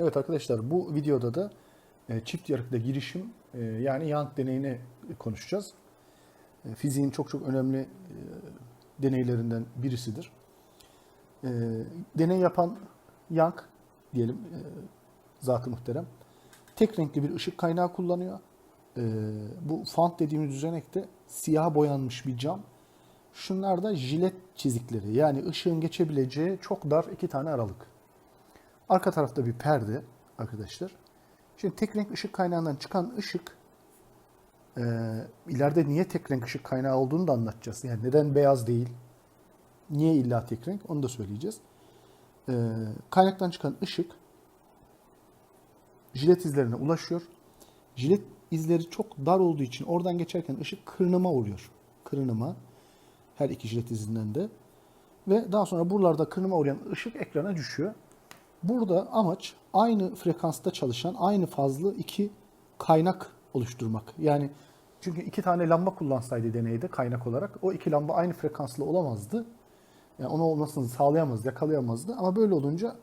Evet arkadaşlar bu videoda da e, çift yarıkta girişim e, yani Young deneyini konuşacağız. E, Fiziğin çok çok önemli deneylerinden birisidir. Deney yapan Young diyelim zatı muhterem tek renkli bir ışık kaynağı kullanıyor. Bu font dediğimiz düzenekte siyah boyanmış bir cam. Şunlar da jilet çizikleri yani ışığın geçebileceği çok dar iki tane aralık. Arka tarafta bir perde arkadaşlar. Şimdi tek renk ışık kaynağından çıkan ışık e, ileride niye tek renk ışık kaynağı olduğunu da anlatacağız. Yani neden beyaz değil? Niye illa tek renk? Onu da söyleyeceğiz. E, kaynaktan çıkan ışık jilet izlerine ulaşıyor. Jilet izleri çok dar olduğu için oradan geçerken ışık kırınıma uğruyor. Kırınıma. Her iki jilet izinden de. Ve daha sonra buralarda kırınıma uğrayan ışık ekrana düşüyor. Burada amaç aynı frekansta çalışan, aynı fazlı iki kaynak oluşturmak. Yani çünkü iki tane lamba kullansaydı deneyde kaynak olarak o iki lamba aynı frekanslı olamazdı. Yani onu olmasını sağlayamazdı, yakalayamazdı. Ama böyle olunca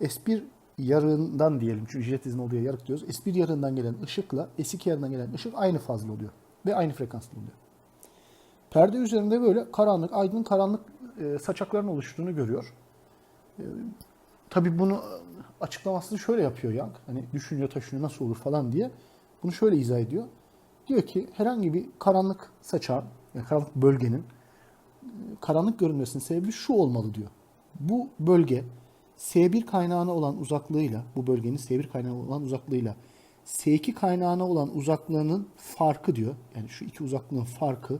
S1 yarığından diyelim çünkü jet izin oluyor yarık diyoruz. S1 yarığından gelen ışıkla S2 yarığından gelen ışık aynı fazla oluyor ve aynı frekanslı oluyor. Perde üzerinde böyle karanlık, aydın karanlık e, saçakların oluştuğunu görüyor. E, tabii bunu açıklamasını şöyle yapıyor Young. Hani düşünüyor taşınıyor nasıl olur falan diye. Bunu şöyle izah ediyor. Diyor ki herhangi bir karanlık saçağın, yani karanlık bölgenin e, karanlık görünmesinin sebebi şu olmalı diyor. Bu bölge S1 kaynağına olan uzaklığıyla, bu bölgenin S1 kaynağına olan uzaklığıyla S2 kaynağına olan uzaklığının farkı diyor. Yani şu iki uzaklığın farkı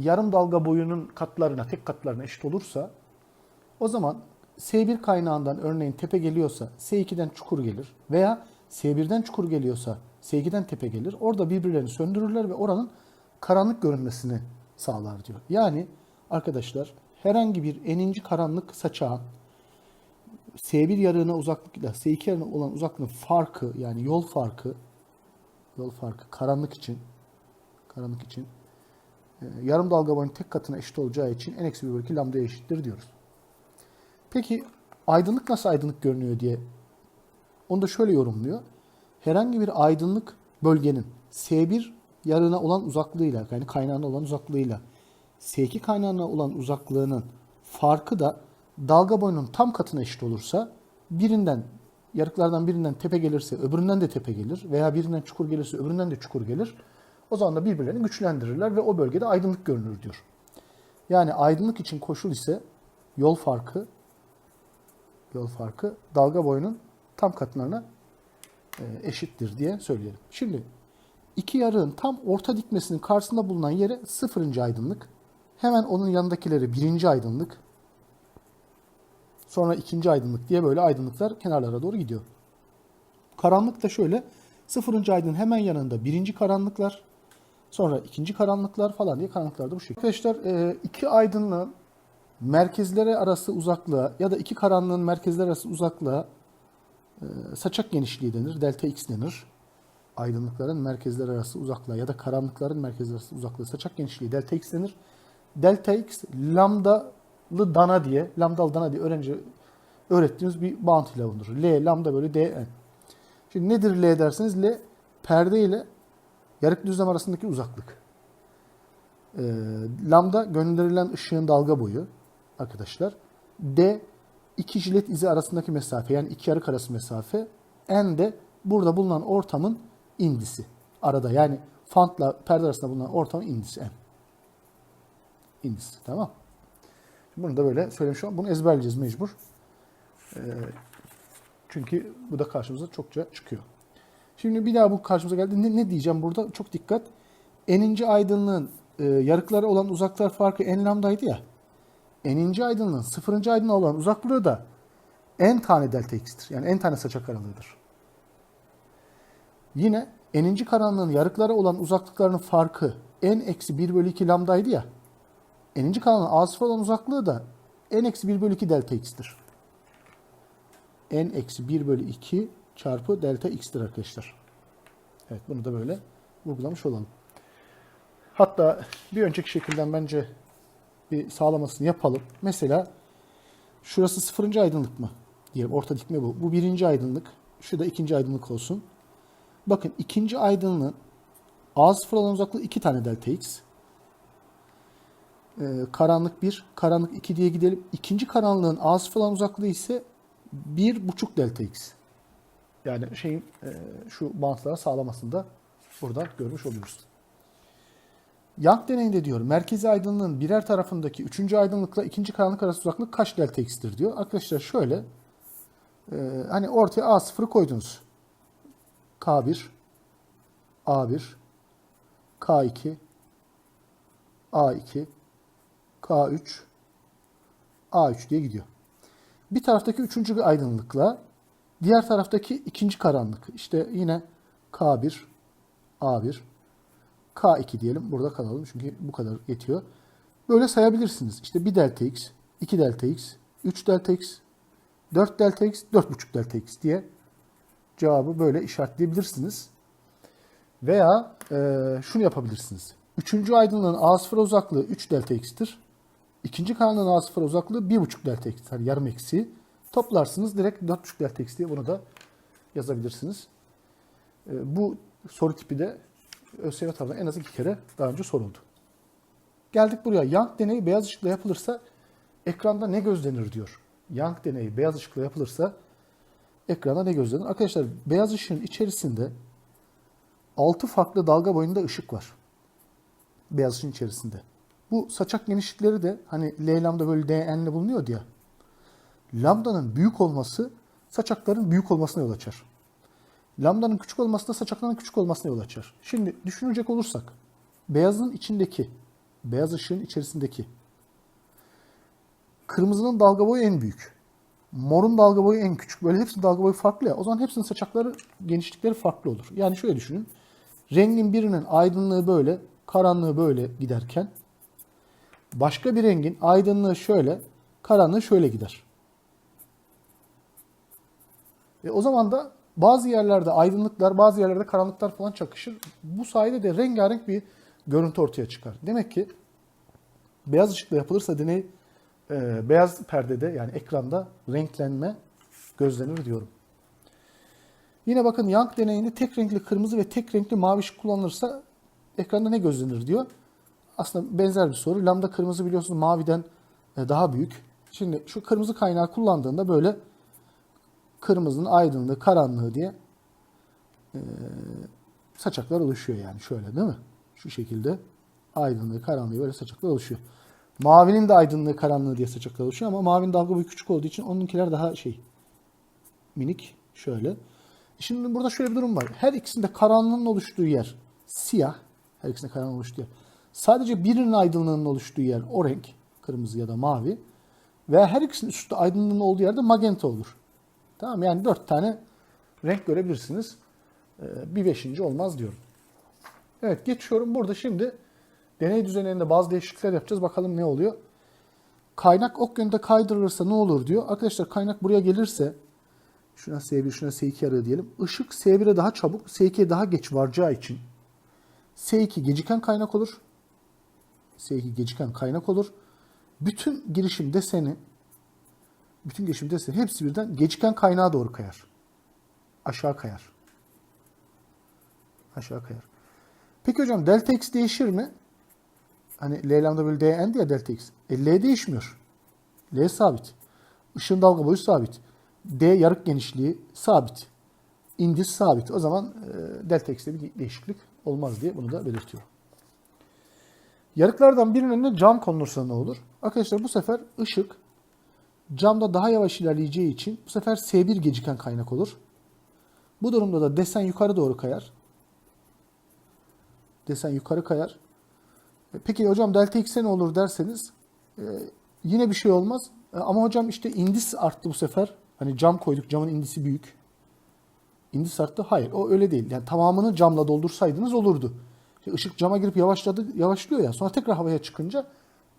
yarım dalga boyunun katlarına, tek katlarına eşit olursa o zaman S1 kaynağından örneğin tepe geliyorsa S2'den çukur gelir veya S1'den çukur geliyorsa S2'den tepe gelir. Orada birbirlerini söndürürler ve oranın karanlık görünmesini sağlar diyor. Yani arkadaşlar herhangi bir eninci karanlık saçağın S1 yarığına uzaklıkla S2 yarığına olan uzaklığın farkı yani yol farkı yol farkı karanlık için karanlık için e, yarım dalga boyunun tek katına eşit olacağı için n eksi 1 bölü 2 lambdaya eşittir diyoruz. Peki aydınlık nasıl aydınlık görünüyor diye onu da şöyle yorumluyor. Herhangi bir aydınlık bölgenin S1 yarığına olan uzaklığıyla yani kaynağına olan uzaklığıyla S2 kaynağına olan uzaklığının farkı da dalga boyunun tam katına eşit olursa birinden yarıklardan birinden tepe gelirse öbüründen de tepe gelir veya birinden çukur gelirse öbüründen de çukur gelir. O zaman da birbirlerini güçlendirirler ve o bölgede aydınlık görünür diyor. Yani aydınlık için koşul ise yol farkı yol farkı dalga boyunun tam katlarına e, eşittir diye söyleyelim. Şimdi iki yarığın tam orta dikmesinin karşısında bulunan yere sıfırıncı aydınlık. Hemen onun yanındakileri birinci aydınlık. Sonra ikinci aydınlık diye böyle aydınlıklar kenarlara doğru gidiyor. Karanlık da şöyle. Sıfırıncı aydın hemen yanında birinci karanlıklar. Sonra ikinci karanlıklar falan diye karanlıklar da bu şekilde. Arkadaşlar e, iki aydınlığın merkezleri arası uzaklığa ya da iki karanlığın merkezleri arası uzaklığa e, saçak genişliği denir. Delta x denir. Aydınlıkların merkezleri arası uzaklığa ya da karanlıkların merkezleri arası uzaklığı saçak genişliği delta x denir. Delta x lambdalı dana diye, lambdalı dana diye öğrenci öğrettiğimiz bir bounty level'dır. L lambda böyle dn. Şimdi nedir L derseniz L perde ile yarık düzlem arasındaki uzaklık. E, lambda gönderilen ışığın dalga boyu arkadaşlar. D iki jilet izi arasındaki mesafe yani iki yarık arası mesafe. N de burada bulunan ortamın indisi. Arada yani fantla perde arasında bulunan ortamın indisi N. İndisi tamam. Bunu da böyle söylemiş olalım. Bunu ezberleyeceğiz mecbur. Ee, çünkü bu da karşımıza çokça çıkıyor. Şimdi bir daha bu karşımıza geldi. Ne, ne diyeceğim burada? Çok dikkat. N'inci aydınlığın e, yarıklara olan uzaklıklar farkı n lambdaydı ya. N'inci aydınlığın sıfırıncı aydınlığa olan uzaklığı da n tane delta x'tir. Yani n tane saçak aralığıdır. Yine n'inci karanlığın yarıklara olan uzaklıklarının farkı n eksi 1 bölü 2 lambdaydı ya. N'inci karanlığın a sıfır olan uzaklığı da n eksi 1 bölü 2 delta x'tir. n eksi 1 bölü 2 çarpı delta x'tir arkadaşlar. Evet bunu da böyle vurgulamış olalım. Hatta bir önceki şekilden bence bir sağlamasını yapalım. Mesela şurası sıfırıncı aydınlık mı? diyelim. Orta dikme bu. Bu birinci aydınlık. Şu da ikinci aydınlık olsun. Bakın ikinci aydınlığın A sıfır olan uzaklığı 2 tane delta x. Ee, karanlık 1, karanlık 2 diye gidelim. İkinci karanlığın A sıfır olan uzaklığı ise 1,5 delta x. Yani şeyin e, şu bantlara sağlamasını da burada görmüş oluyoruz. Young deneyinde diyor merkezi aydınlığın birer tarafındaki üçüncü aydınlıkla ikinci karanlık arası uzaklık kaç delta x'tir diyor. Arkadaşlar şöyle e, hani ortaya A0'ı koydunuz. K1 A1 K2 A2 K3 A3 diye gidiyor. Bir taraftaki üçüncü aydınlıkla diğer taraftaki ikinci karanlık. İşte yine K1 A1 K2 diyelim. Burada kalalım çünkü bu kadar yetiyor. Böyle sayabilirsiniz. İşte 1 delta x, 2 delta x, 3 delta x, 4 delta x, 4,5 delta x diye cevabı böyle işaretleyebilirsiniz. Veya e, şunu yapabilirsiniz. Üçüncü aydınlığın A0 uzaklığı 3 delta x'tir. İkinci karanlığın A0 uzaklığı 1,5 delta x. Yani yarım eksi. Toplarsınız direkt 4,5 delta x diye bunu da yazabilirsiniz. E, bu soru tipi de ÖSYM tarafından en az iki kere daha önce soruldu. Geldik buraya. Young deneyi beyaz ışıkla yapılırsa ekranda ne gözlenir diyor. Young deneyi beyaz ışıkla yapılırsa ekranda ne gözlenir? Arkadaşlar beyaz ışığın içerisinde 6 farklı dalga boyunda ışık var. Beyaz ışığın içerisinde. Bu saçak genişlikleri de hani L lambda böyle DN'le bulunuyor ya. Lambdanın büyük olması saçakların büyük olmasına yol açar. Lambdanın küçük olması da saçakların küçük olmasına yol açar. Şimdi düşünecek olursak beyazın içindeki, beyaz ışığın içerisindeki kırmızının dalga boyu en büyük. Morun dalga boyu en küçük. Böyle hepsinin dalga boyu farklı ya. O zaman hepsinin saçakları, genişlikleri farklı olur. Yani şöyle düşünün. Rengin birinin aydınlığı böyle, karanlığı böyle giderken başka bir rengin aydınlığı şöyle, karanlığı şöyle gider. E o zaman da bazı yerlerde aydınlıklar, bazı yerlerde karanlıklar falan çakışır. Bu sayede de rengarenk bir görüntü ortaya çıkar. Demek ki beyaz ışıkla yapılırsa deney e, beyaz perdede yani ekranda renklenme gözlenir diyorum. Yine bakın Young deneyinde tek renkli kırmızı ve tek renkli mavi ışık kullanılırsa ekranda ne gözlenir diyor. Aslında benzer bir soru. Lambda kırmızı biliyorsunuz maviden e, daha büyük. Şimdi şu kırmızı kaynağı kullandığında böyle kırmızının aydınlığı, karanlığı diye e, saçaklar oluşuyor yani şöyle değil mi? Şu şekilde aydınlığı, karanlığı böyle saçaklar oluşuyor. Mavinin de aydınlığı, karanlığı diye saçaklar oluşuyor ama mavinin dalga boyu küçük olduğu için onunkiler daha şey minik şöyle. Şimdi burada şöyle bir durum var. Her ikisinde karanlığın oluştuğu yer siyah. Her ikisinde karanlığın oluştuğu yer. Sadece birinin aydınlığının oluştuğu yer o renk. Kırmızı ya da mavi. Veya her ikisinin üstte aydınlığının olduğu yerde magenta olur. Tamam yani dört tane renk görebilirsiniz. Ee, bir beşinci olmaz diyorum. Evet geçiyorum. Burada şimdi deney düzenlerinde bazı değişiklikler yapacağız. Bakalım ne oluyor. Kaynak ok yönünde kaydırılırsa ne olur diyor. Arkadaşlar kaynak buraya gelirse şuna S1 şuna S2 arıyor diyelim. Işık S1'e daha çabuk S2'ye daha geç varacağı için S2 geciken kaynak olur. S2 geciken kaynak olur. Bütün girişim deseni bütün girişim deseni hepsi birden geciken kaynağa doğru kayar. Aşağı kayar. Aşağı kayar. Peki hocam delta x değişir mi? Hani L lambda bölü dn diye delta x. E, L değişmiyor. L sabit. Işığın dalga boyu sabit. D yarık genişliği sabit. İndis sabit. O zaman e, delta x'te bir değişiklik olmaz diye bunu da belirtiyorum. Yarıklardan birinin önüne cam konulursa ne olur? Arkadaşlar bu sefer ışık camda daha yavaş ilerleyeceği için bu sefer S1 geciken kaynak olur. Bu durumda da desen yukarı doğru kayar. Desen yukarı kayar. E, Peki hocam delta x'e ne olur derseniz e, yine bir şey olmaz. E, ama hocam işte indis arttı bu sefer. Hani cam koyduk camın indisi büyük. İndis arttı. Hayır o öyle değil. Yani tamamını camla doldursaydınız olurdu. İşte ışık cama girip yavaşladı, yavaşlıyor ya. Sonra tekrar havaya çıkınca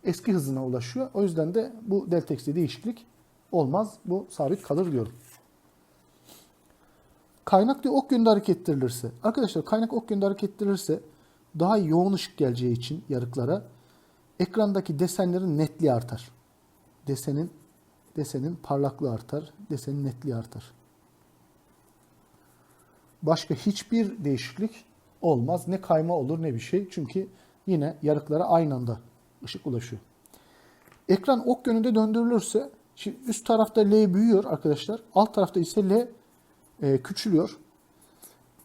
eski hızına ulaşıyor. O yüzden de bu delta x'te değişiklik olmaz. Bu sabit kalır diyorum. Kaynak diyor ok yönünde hareket ettirilirse. Arkadaşlar kaynak ok yönünde hareket ettirilirse daha yoğun ışık geleceği için yarıklara ekrandaki desenlerin netliği artar. Desenin Desenin parlaklığı artar, desenin netliği artar. Başka hiçbir değişiklik olmaz. Ne kayma olur ne bir şey. Çünkü yine yarıklara aynı anda ışık ulaşıyor. Ekran ok yönünde döndürülürse şimdi üst tarafta L büyüyor arkadaşlar. Alt tarafta ise L e, küçülüyor.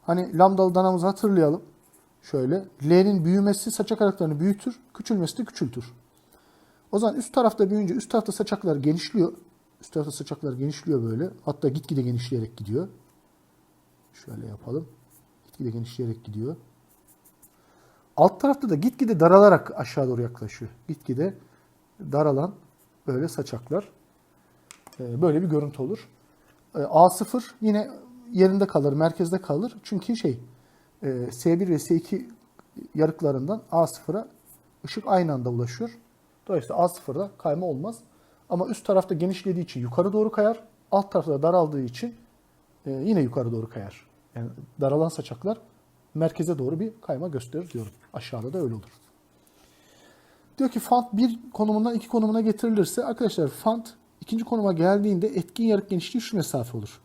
Hani lambdalı danamızı hatırlayalım. Şöyle L'nin büyümesi saçak aralıklarını büyütür, küçülmesi de küçültür. O zaman üst tarafta büyüyünce üst tarafta saçaklar genişliyor. Üst tarafta saçaklar genişliyor böyle. Hatta gitgide genişleyerek gidiyor. Şöyle yapalım. Gitgide genişleyerek gidiyor. Alt tarafta da gitgide daralarak aşağı doğru yaklaşıyor. Gitgide daralan böyle saçaklar. Ee, Böyle bir görüntü olur. Ee, A0 yine yerinde kalır, merkezde kalır. Çünkü şey e, S1 ve S2 yarıklarından A0'a ışık aynı anda ulaşıyor. Dolayısıyla A0'da kayma olmaz. Ama üst tarafta genişlediği için yukarı doğru kayar. Alt tarafta da daraldığı için e, yine yukarı doğru kayar. Yani daralan saçaklar merkeze doğru bir kayma gösterir diyorum. Aşağıda da öyle olur. Diyor ki font bir konumundan iki konumuna getirilirse arkadaşlar font ikinci konuma geldiğinde etkin yarık genişliği şu mesafe olur.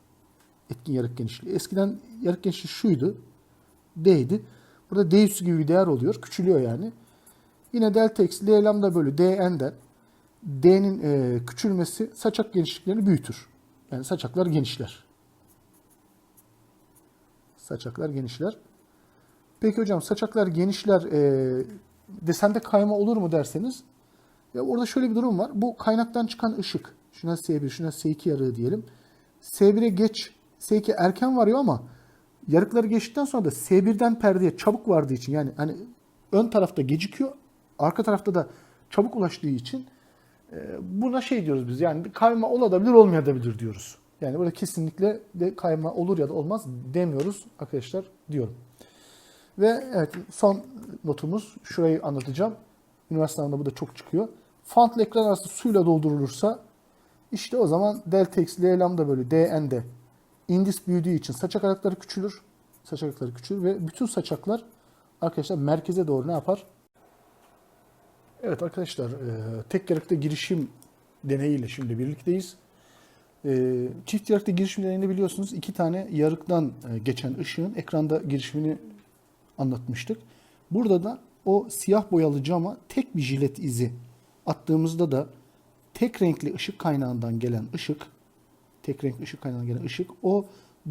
Etkin yarık genişliği. Eskiden yarık genişliği şuydu. D'ydi. Burada D üssü gibi bir değer oluyor. Küçülüyor yani. Yine delta eksi L lambda bölü dn'den D'nin e, küçülmesi saçak genişliklerini büyütür. Yani saçaklar genişler. Saçaklar genişler. Peki hocam saçaklar genişler e, desende kayma olur mu derseniz ya orada şöyle bir durum var. Bu kaynaktan çıkan ışık. Şuna S1, şuna S2 yarığı diyelim. S1'e geç, S2 erken varıyor ama yarıkları geçtikten sonra da S1'den perdeye çabuk vardığı için yani hani ön tarafta gecikiyor, arka tarafta da çabuk ulaştığı için e, buna şey diyoruz biz yani kayma olabilir olmayabilir diyoruz. Yani burada kesinlikle de kayma olur ya da olmaz demiyoruz arkadaşlar diyorum. Ve evet son notumuz şurayı anlatacağım. Üniversite sınavında bu da çok çıkıyor. Font ile ekran arası suyla doldurulursa işte o zaman delta x l lambda bölü dn'de indis büyüdüğü için saçak aralıkları küçülür. Saçak aralıkları küçülür ve bütün saçaklar arkadaşlar merkeze doğru ne yapar? Evet arkadaşlar e, tek yarıkta girişim deneyiyle şimdi birlikteyiz. E, Çift yarıkta girişim deneyinde biliyorsunuz iki tane yarıktan e, geçen ışığın ekranda girişimini anlatmıştık. Burada da o siyah boyalı cama tek bir jilet izi attığımızda da tek renkli ışık kaynağından gelen ışık, tek renkli ışık kaynağından gelen ışık o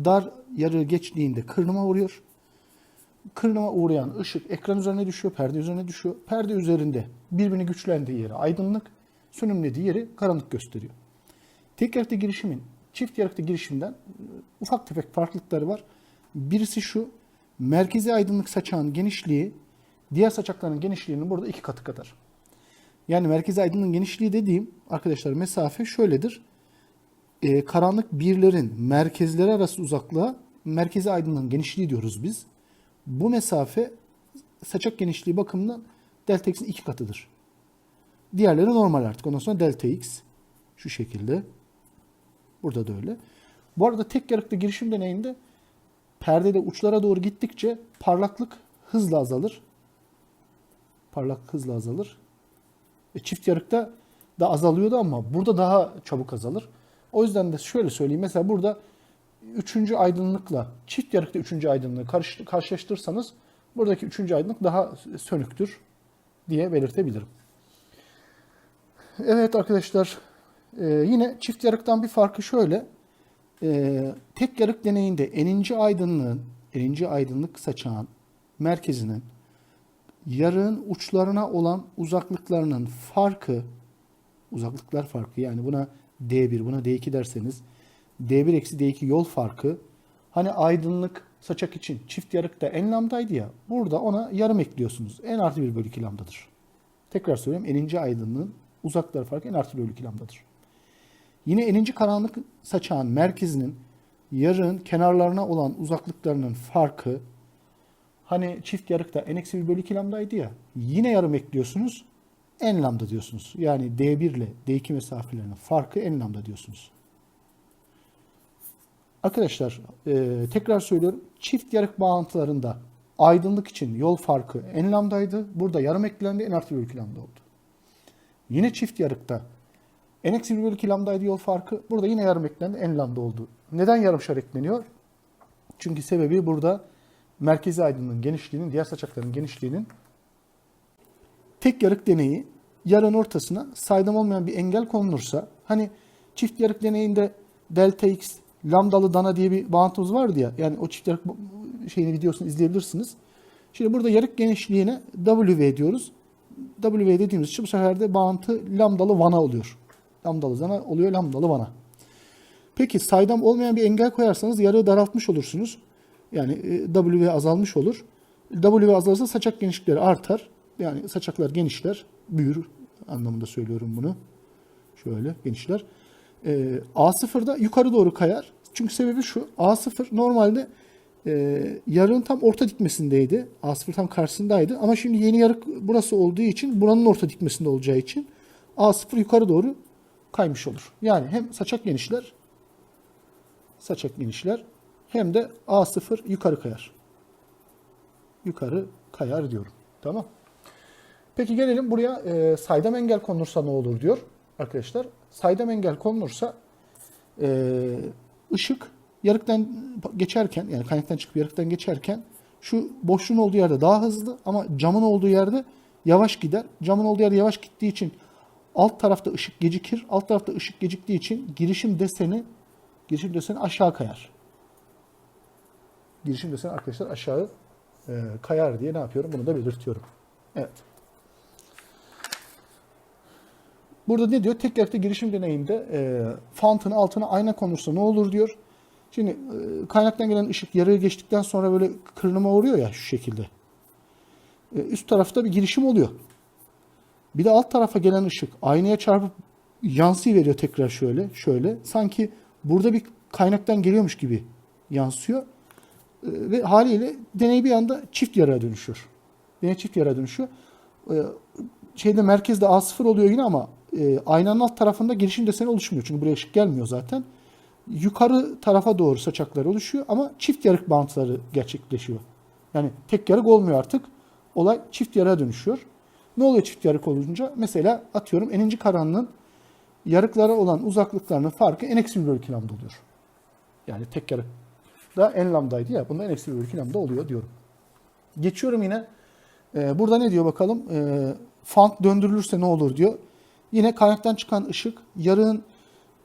dar yarığı geçtiğinde kırnıma vuruyor. Kırnıma uğrayan ışık ekran üzerine düşüyor, perde üzerine düşüyor. Perde üzerinde birbirini güçlendiği yeri aydınlık, sönümlediği yeri karanlık gösteriyor. Tek yarıkta girişimin çift yarıkta girişimden ufak tefek farklılıkları var. Birisi şu, merkezi aydınlık saçağın genişliği diğer saçakların genişliğinin burada iki katı kadar. Yani merkezi aydınlığın genişliği dediğim arkadaşlar mesafe şöyledir. Ee, karanlık birlerin merkezleri arası uzaklığa merkezi aydınlığın genişliği diyoruz biz. Bu mesafe saçak genişliği bakımından delta x'in iki katıdır. Diğerleri normal artık. Ondan sonra delta x şu şekilde. Burada da öyle. Bu arada tek yarıkta girişim deneyinde perdede uçlara doğru gittikçe parlaklık hızla azalır. Parlaklık hızla azalır. E, çift yarıkta da azalıyordu ama burada daha çabuk azalır. O yüzden de şöyle söyleyeyim. Mesela burada üçüncü aydınlıkla çift yarıkta üçüncü aydınlığı karşı, karşılaştırırsanız buradaki üçüncü aydınlık daha sönüktür diye belirtebilirim. Evet arkadaşlar e, yine çift yarıktan bir farkı şöyle. E, tek yarık deneyinde eninci aydınlığın, eninci aydınlık saçağın merkezinin yarığın uçlarına olan uzaklıklarının farkı, uzaklıklar farkı yani buna D1, buna D2 derseniz D1 eksi D2 yol farkı hani aydınlık saçak için çift yarıkta en lambdaydı ya burada ona yarım ekliyorsunuz. En artı 1 bölü 2 lambdadır. Tekrar söylüyorum eninci aydınlığın uzaklıklar farkı en artı 1 bölü 2 lambdadır. Yine eninci karanlık saçağın merkezinin yarığın kenarlarına olan uzaklıklarının farkı Hani çift yarıkta n eksi 1 bölü 2 lambdaydı ya. Yine yarım ekliyorsunuz. n lambda diyorsunuz. Yani D1 ile D2 mesafelerinin farkı n lambda diyorsunuz. Arkadaşlar e, tekrar söylüyorum. Çift yarık bağıntılarında aydınlık için yol farkı n lambdaydı. Burada yarım eklendi n artı 1 bölü 2 lambda oldu. Yine çift yarıkta N eksi 1 bölü 2 lambdaydı yol farkı. Burada yine yarım eklendi. N lambda oldu. Neden yarımşar ekleniyor? Çünkü sebebi burada merkezi aydınlığın genişliğinin, diğer saçakların genişliğinin tek yarık deneyi yarın ortasına saydam olmayan bir engel konulursa hani çift yarık deneyinde delta x lambdalı dana diye bir bağıntımız vardı ya yani o çift yarık şeyini videosunu izleyebilirsiniz. Şimdi burada yarık genişliğine W diyoruz. W dediğimiz için bu sefer de bağıntı lambdalı vana oluyor. Lambdalı zana oluyor lambdalı vana. Peki saydam olmayan bir engel koyarsanız yarığı daraltmış olursunuz. Yani e, W azalmış olur. W azalırsa saçak genişlikleri artar. Yani saçaklar genişler, büyür anlamında söylüyorum bunu. Şöyle genişler. Ee, A0'da yukarı doğru kayar. Çünkü sebebi şu. A0 normalde e, yarığın tam orta dikmesindeydi. A0 tam karşısındaydı. Ama şimdi yeni yarık burası olduğu için buranın orta dikmesinde olacağı için A0 yukarı doğru kaymış olur. Yani hem saçak genişler saçak genişler hem de A0 yukarı kayar. Yukarı kayar diyorum. Tamam. Peki gelelim buraya e, saydam engel konulursa ne olur diyor arkadaşlar. Saydam engel konulursa e, ışık yarıktan geçerken yani kaynaktan çıkıp yarıktan geçerken şu boşluğun olduğu yerde daha hızlı ama camın olduğu yerde yavaş gider. Camın olduğu yerde yavaş gittiği için alt tarafta ışık gecikir. Alt tarafta ışık geciktiği için girişim deseni girişim deseni aşağı kayar. Girişim deseni arkadaşlar aşağı e, kayar diye ne yapıyorum? Bunu da belirtiyorum. Evet. Burada ne diyor? Tek yarıkta girişim deneyinde e, fountain altına ayna konursa ne olur diyor. Şimdi e, kaynaktan gelen ışık yarıya geçtikten sonra böyle kırınıma uğruyor ya şu şekilde. E, üst tarafta bir girişim oluyor. Bir de alt tarafa gelen ışık aynaya çarpıp yansıyı veriyor tekrar şöyle, şöyle. Sanki burada bir kaynaktan geliyormuş gibi yansıyor. E, ve haliyle deney bir anda çift yarığa dönüşüyor. Deney çift yarığa dönüşüyor. E, şeyde merkezde A0 oluyor yine ama e, aynanın alt tarafında girişim deseni oluşmuyor. Çünkü buraya ışık gelmiyor zaten. Yukarı tarafa doğru saçaklar oluşuyor ama çift yarık bantları gerçekleşiyor. Yani tek yarık olmuyor artık. Olay çift yarığa dönüşüyor. Ne oluyor çift yarık olunca? Mesela atıyorum eninci karanlığın yarıklara olan uzaklıklarının farkı n eksi 1 bölü 2 lambda oluyor. Yani tek yarık da n lambdaydı ya. Bunda n eksi 1 bölü 2 lambda oluyor diyorum. Geçiyorum yine. Ee, burada ne diyor bakalım? Ee, font döndürülürse ne olur diyor. Yine kaynaktan çıkan ışık yarığın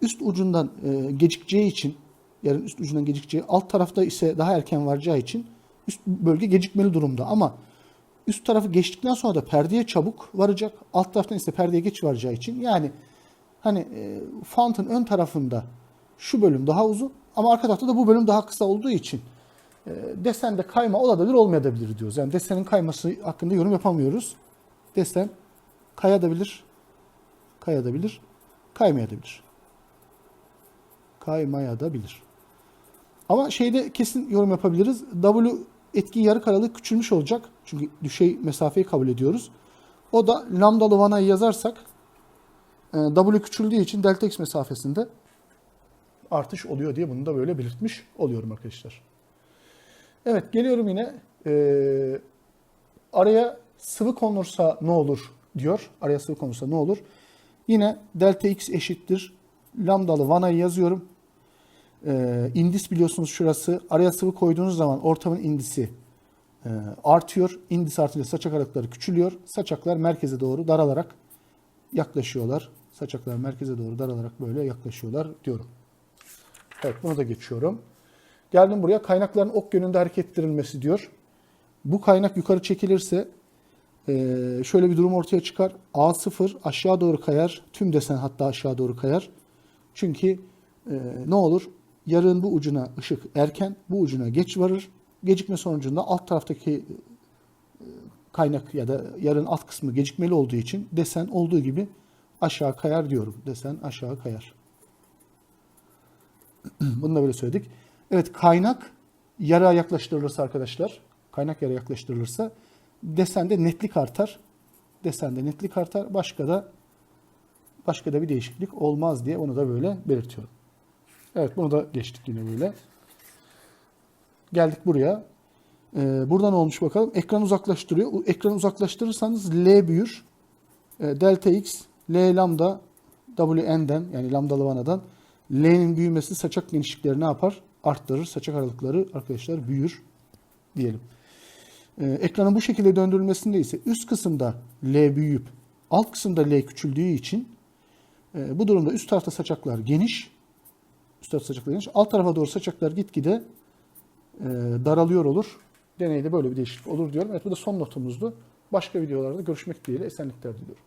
üst ucundan e, gecikeceği için, yarın üst ucundan gecikeceği, alt tarafta ise daha erken varacağı için üst bölge gecikmeli durumda. Ama üst tarafı geçtikten sonra da perdeye çabuk varacak. Alt taraftan ise perdeye geç varacağı için. Yani hani e, font'un ön tarafında şu bölüm daha uzun ama arka tarafta da bu bölüm daha kısa olduğu için e, desende kayma olabilir olmayabilir diyoruz. Yani desenin kayması hakkında yorum yapamıyoruz. Desen kayabilir, kayabilir, kaymayabilir. Kaymayabilir. Ama şeyde kesin yorum yapabiliriz. W etki yarı aralığı küçülmüş olacak. Çünkü düşey mesafeyi kabul ediyoruz. O da lambdalı vanayı yazarsak e, W küçüldüğü için delta x mesafesinde artış oluyor diye bunu da böyle belirtmiş oluyorum arkadaşlar. Evet geliyorum yine. Ee, araya sıvı konursa ne olur diyor. Araya sıvı konursa ne olur? Yine delta x eşittir. Lambdalı vanayı yazıyorum. Ee, indis biliyorsunuz şurası. Araya sıvı koyduğunuz zaman ortamın indisi e, artıyor. İndis artınca saçak aralıkları küçülüyor. Saçaklar merkeze doğru daralarak yaklaşıyorlar. Saçaklar merkeze doğru daralarak böyle yaklaşıyorlar diyorum. Evet bunu da geçiyorum. Geldim buraya kaynakların ok yönünde hareket ettirilmesi diyor. Bu kaynak yukarı çekilirse e, şöyle bir durum ortaya çıkar. A0 aşağı doğru kayar. Tüm desen hatta aşağı doğru kayar. Çünkü e, ne olur? Yarığın bu ucuna ışık erken, bu ucuna geç varır. Gecikme sonucunda alt taraftaki e, kaynak ya da yarın alt kısmı gecikmeli olduğu için desen olduğu gibi aşağı kayar diyorum. Desen aşağı kayar. Bunu da böyle söyledik. Evet kaynak yara yaklaştırılırsa arkadaşlar, kaynak yara yaklaştırılırsa desende netlik artar. Desende netlik artar. Başka da başka da bir değişiklik olmaz diye onu da böyle belirtiyorum. Evet bunu da geçtik yine böyle. Geldik buraya. Ee, buradan olmuş bakalım. Ekran uzaklaştırıyor. Ekranı uzaklaştırırsanız L büyür. Ee, delta X, L lambda WN'den yani lambdalı vanadan L'nin büyümesi saçak genişlikleri ne yapar? Arttırır. Saçak aralıkları arkadaşlar büyür diyelim. Ee, ekranın bu şekilde döndürülmesinde ise üst kısımda L büyüyüp alt kısımda L küçüldüğü için e, bu durumda üst tarafta saçaklar geniş, üst tarafta saçaklar geniş, alt tarafa doğru saçaklar gitgide e, daralıyor olur. Deneyde böyle bir değişiklik olur diyorum. Evet bu da son notumuzdu. Başka videolarda görüşmek dileğiyle esenlikler diliyorum.